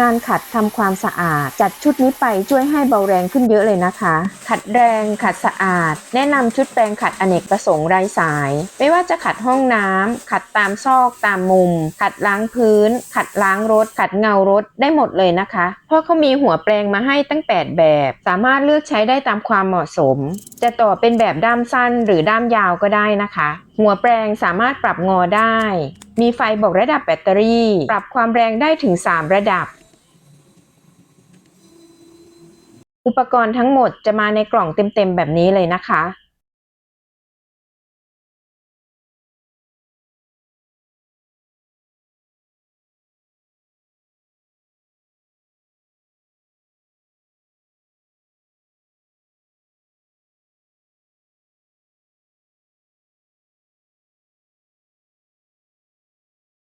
งานขัดทำความสะอาด จัดชุดนี้ไปช่วยให้เบาแรงขึ้นเยอะเลยนะคะ ขัดแรงขัดสะอาด แนะนำชุดแปรงขัดอเนกประสงค์ไร้สาย ไม่ว่าจะขัดห้องน้ำขัดตามซอกตามมุม ขัดล้างพื้น ขัดล้างรถ ขัดเงารถได้หมดเลยนะคะ เพราะเขามีหัวแปรงมาให้ตั้ง 8 แบบ สามารถเลือกใช้ได้ตามความเหมาะสม จะต่อเป็นแบบด้ามสั้นหรือด้ามยาวก็ได้นะคะ หัวแปรงสามารถปรับงอได้ มีไฟบอกระดับแบตเตอรี่ ปรับความแรงได้ถึง 3 ระดับ อุปกรณ์ทั้งหมดจะมาในกล่องเต็มๆแบบนี้เลยนะคะ